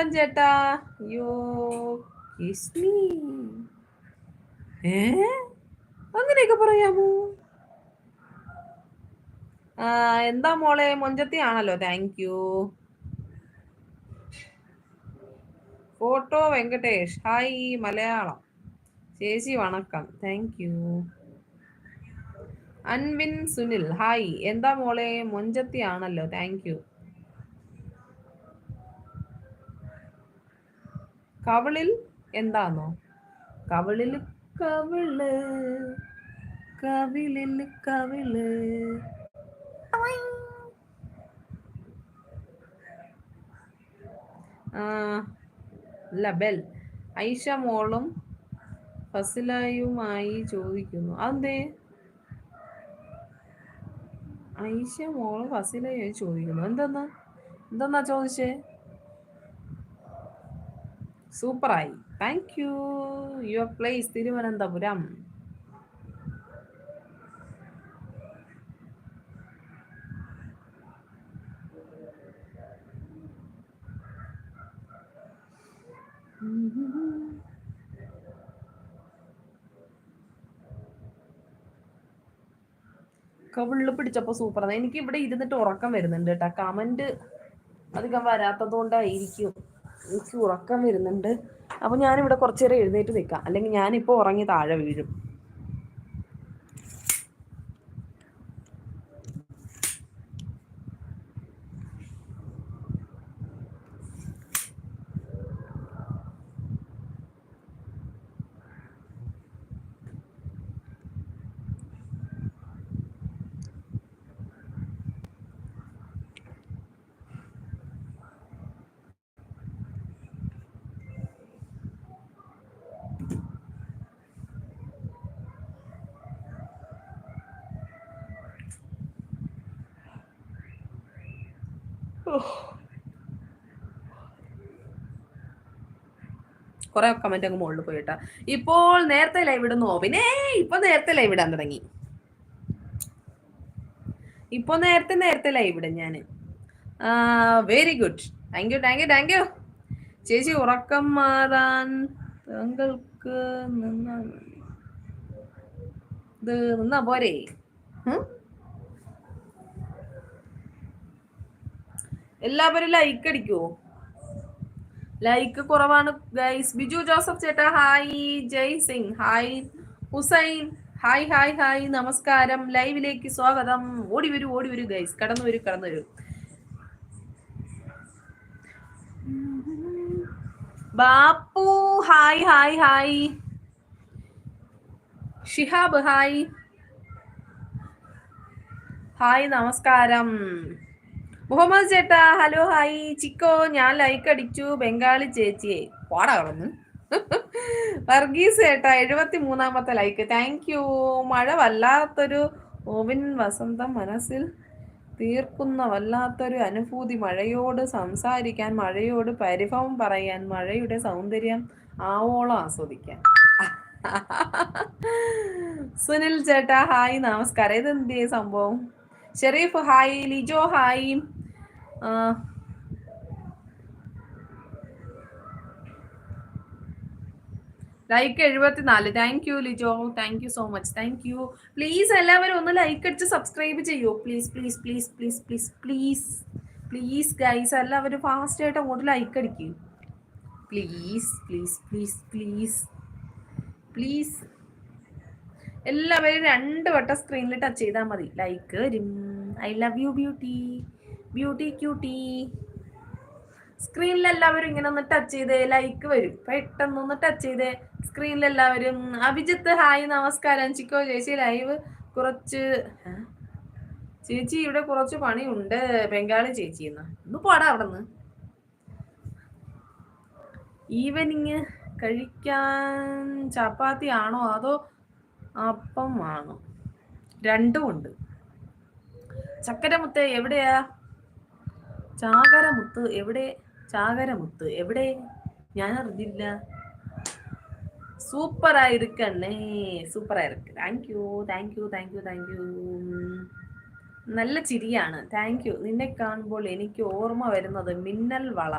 കണ്ണൻ ചേട്ടാ? അയ്യോ ഏ? അങ്ങനെയൊക്കെ പറയാമോ? ആ, എന്താ മോളെ? മൊഞ്ചത്തി ആണല്ലോ thank you photo Venkatesh. Hi Malayalam. ചേച്ചി വണക്കം. Thank you Anvin Sunil. Hi. എന്താ മോളെ? മൊഞ്ചത്തി ആണല്ലോ താങ്ക് യു കവിളിൽ എന്താന്നോ? കവിളിൽ കവിൾ കവിളിൽ കവിൾ. ലബൽ. ഐഷ മോളും ഫസിലായുമായി ചോദിക്കുന്നു. അതെന്തേ? ഐഷ മോളും ഫസിലായി ചോദിക്കുന്നു. എന്തെന്നാ? എന്തെന്നാ ചോദിച്ചേ? സൂപ്പറായി. Thank you your place Thiruvananthapuram കവിളിൽ പിടിച്ചപ്പോ സൂപ്പറാണ് എനിക്ക് ഇവിടെ ഇരുന്നിട്ട് ഉറക്കം വരുന്നുണ്ട് കേട്ടോ. കമന്റ് അധികം വരാത്തത് കൊണ്ടായിരിക്കും എനിക്ക് ഉറക്കം വരുന്നുണ്ട്. അപ്പോൾ ഞാനിവിടെ കുറച്ചു നേരം എഴുന്നേറ്റ് നിൽക്കാം. അല്ലെങ്കിൽ ഞാനിപ്പോൾ ഉറങ്ങി താഴെ വീഴും. കുറെ കമന്റ് അങ്ങ് മുകളിൽ പോയിട്ടാ ഇപ്പോൾ നേരത്തെ ലൈവ് ഇടുന്നു പിന്നെ ഇപ്പൊ നേരത്തെ ലൈവ് ഇടാൻ തുടങ്ങി. ഇപ്പൊ നേരത്തെ നേരത്തെ ലൈവ് ഇടും ഞാൻ very good thank you thank you thank you ചേച്ചി ഉറക്കം മാറാൻ താങ്കൾക്ക് നിന്നാ ഇത് നിന്നാ പോരെ? എല്ലാവരും ലൈക്ക് അടിക്കുവോ ലൈക്ക് കുറവാണ് ഗൈസ് ബിജു ജോസഫ് ചേട്ടാ hi Jai Singh hi Hussain hi hi hi നമസ്കാരം. ലൈവിലേക്ക് സ്വാഗതം. ഓടി വരൂ ഓടി വരൂ ഗൈസ് കടന്നു വരൂ കടന്നു വരൂ. Bapu hi hi hi Shihab hi hi നമസ്കാരം. മുഹമ്മദ് ചേട്ടാ ഹലോ ഹായ്. ചിക്കോ ഞാൻ ലൈക്ക് അടിച്ചു. ബംഗാളി ചേച്ചിയെ. പോടാ വർഗീസ് ചേട്ടാ എഴുപത്തി മൂന്നാമത്തെ ലൈക്ക് താങ്ക് യു മഴ വല്ലാത്തൊരു ഓവിൻ വസന്തം മനസ്സിൽ തീർക്കുന്ന വല്ലാത്തൊരു അനുഭൂതി. മഴയോട് സംസാരിക്കാൻ മഴയോട് പരിഭവം പറയാൻ മഴയുടെ സൗന്ദര്യം ആവോളം ആസ്വദിക്കാൻ. സുനിൽ ചേട്ടാ ഹായ്. നമസ്കാരം. ഇതെന്തിയ സംഭവം? Sherif hi. Lijo hi. Like എഴുപത്തിനാല്. Thank you Lijo thank you so much thank you please എല്ലാവരും ഒന്ന് ലൈക്ക് അടിച്ച് സബ്സ്ക്രൈബ് ചെയ്യൂ. Please please please please please please please guys എല്ലാവരും ഫാസ്റ്റ് ആയിട്ട് അങ്ങോട്ട് ലൈക്ക് അടിക്കും. Please please please please please എല്ലാവരും രണ്ട് വട്ടം സ്ക്രീനിൽ ടച്ച് ചെയ്താൽ മതി. Like I love you beauty beauty cutie സ്ക്രീനിൽ എല്ലാവരും ഇങ്ങനെ ഒന്ന് ടച്ച് ചെയ്തേ ലൈക്ക് വരും. പെട്ടെന്ന് ഒന്ന് ടച്ച് ചെയ്തേ. സ്ക്രീനിൽ എല്ലാവരും അഭിജിത്ത് ഹായ് നമസ്കാരം. ചിക്കോ ചേച്ചി ലൈവ്. കുറച്ച് ചേച്ചി ഇവിടെ കുറച്ച് പണിയുണ്ട്. ബംഗാളി ചേച്ചി എന്ന് ഒന്ന് പോടാ അവിടെ നിന്ന് ഈവനിങ് കഴിക്കാൻ ചപ്പാത്തി ആണോ അതോ അപ്പം ആണോ രണ്ടും ഉണ്ട്. എവിടെയാ? ചാകരമുത്ത് എവിടെ? ചാകരമുത്ത് എവിടെ? ഞാൻ അറിഞ്ഞില്ല സൂപ്പർ ആയിരിക്കണേ സൂപ്പർ சூப்பரா thank you thank you thank you thank you നല്ല ചിരിയാണ്. താങ്ക് യു നിന്നെ കാണുമ്പോൾ എനിക്ക് ഓർമ്മ വരുന്നത് മിന്നൽ വള